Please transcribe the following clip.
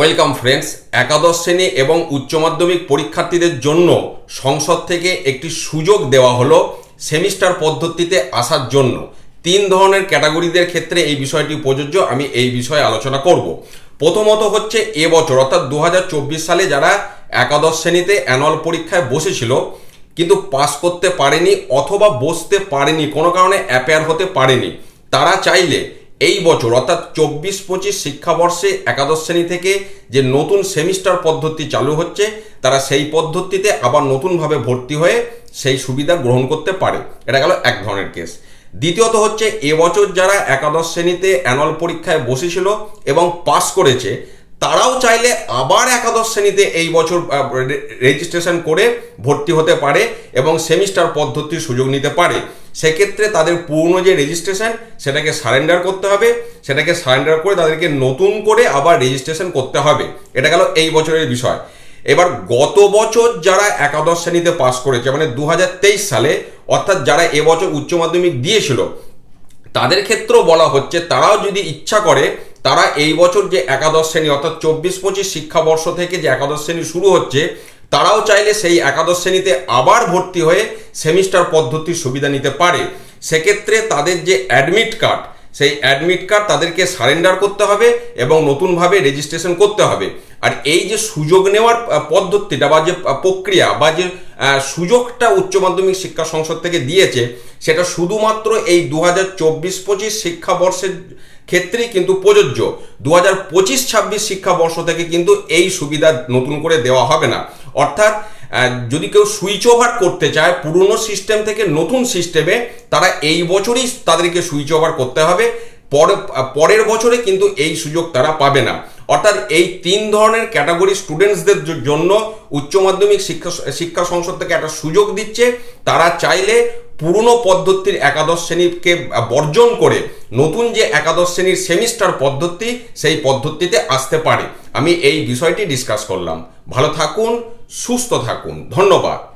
Welcome friends একাদশ শ্রেণি এবং উচ্চ মাধ্যমিক পরীক্ষার্থীদের জন্য সংসদ থেকে একটি সুযোগ দেওয়া হলো সেমিস্টার পদ্ধতিতে আসার জন্য। তিন ধরনের ক্যাটাগরিদের ক্ষেত্রে এই বিষয়টি প্রযোজ্য, আমি এই বিষয়ে আলোচনা করব। প্রথমত হচ্ছে এবছর অর্থাৎ দু হাজার চব্বিশ সালে যারা একাদশ শ্রেণীতে অ্যানুয়াল পরীক্ষায় বসেছিল, কিন্তু পাস করতে পারেনি অথবা বসতে পারেনি, কোনো কারণে অ্যাপেয়ার হতে পারেনি, তারা চাইলে এই বছর, অর্থাৎ চব্বিশ, পঁচিশ শিক্ষাবর্ষে একাদশ শ্রেণি থেকে যে নতুন সেমিস্টার পদ্ধতি চালু হচ্ছে, তারা সেই পদ্ধতিতে আবার নতুনভাবে ভর্তি হয়ে সেই সুবিধা গ্রহণ করতে পারে। এটা গেল এক ধরনের কেস দ্বিতীয়ত হচ্ছে এবছর যারা একাদশ শ্রেণীতে অ্যানুয়াল পরীক্ষায় বসেছিল এবং পাস করেছে তারাও চাইলে আবার একাদশ শ্রেণীতে এই বছর রেজিস্ট্রেশন করে ভর্তি হতে পারে এবং সেমিস্টার পদ্ধতির সুযোগ নিতে পারে। সেক্ষেত্রে তাদের পুরনো যে রেজিস্ট্রেশন সেটাকে সারেন্ডার করতে হবে। সেটাকে সারেন্ডার করে তাদেরকে নতুন করে আবার রেজিস্ট্রেশন করতে হবে। এটা গেল এই বছরের বিষয়। এবার গত বছর যারা একাদশ শ্রেণীতে পাস করেছে মানে দু হাজার তেইশ সালে, অর্থাৎ যারা এবছর উচ্চ মাধ্যমিক দিয়েছিল, তাদের ক্ষেত্রেও বলা হচ্ছে তারাও যদি ইচ্ছা করে তারা এই বছর যে একাদশ শ্রেণি, অর্থাৎ চব্বিশ পঁচিশ শিক্ষাবর্ষ থেকে যে একাদশ শ্রেণি শুরু হচ্ছে, তারাও চাইলে সেই একাদশ শ্রেণীতে আবার ভর্তি হয়ে সেমিস্টার পদ্ধতির সুবিধা নিতে পারে। সেক্ষেত্রে তাদের যে অ্যাডমিট কার্ড, সেই অ্যাডমিট কার্ড তাদেরকে সারেন্ডার করতে হবে এবং নতুনভাবে রেজিস্ট্রেশন করতে হবে। আর এই যে সুযোগ নেওয়ার পদ্ধতিটা বা যে প্রক্রিয়া বা যে সুযোগটা উচ্চ মাধ্যমিক শিক্ষা সংসদ থেকে দিয়েছে, সেটা শুধুমাত্র এই দু হাজার চব্বিশ পঁচিশ শিক্ষাবর্ষের ক্ষেত্রেই কিন্তু প্রযোজ্য। দু হাজার পঁচিশ ছাব্বিশ শিক্ষাবর্ষ থেকে কিন্তু এই সুবিধা নতুন করে দেওয়া হবে না। অর্থাৎ যদি কেউ সুইচ ওভার করতে চায়, পুরনো সিস্টেম থেকে নতুন সিস্টেমে তারা এই বছরই তাদেরকে সুইচ ওভার করতে হবে। পরের বছরে কিন্তু এই সুযোগ তারা পাবে না। অর্থাৎ এই তিন ধরনের ক্যাটাগরি স্টুডেন্টসদের জন্য উচ্চ মাধ্যমিক শিক্ষা শিক্ষা সংসদ থেকে একটা সুযোগ দিচ্ছে। তারা চাইলে পুরনো পদ্ধতির একাদশ শ্রেণীকে বর্জন করে নতুন যে একাদশ শ্রেণির সেমিস্টার পদ্ধতি, সেই পদ্ধতিতে আসতে পারে। আমি এই বিষয়টি ডিসকাস করলাম। ভালো থাকুন, সুস্থ থাকুন। ধন্যবাদ।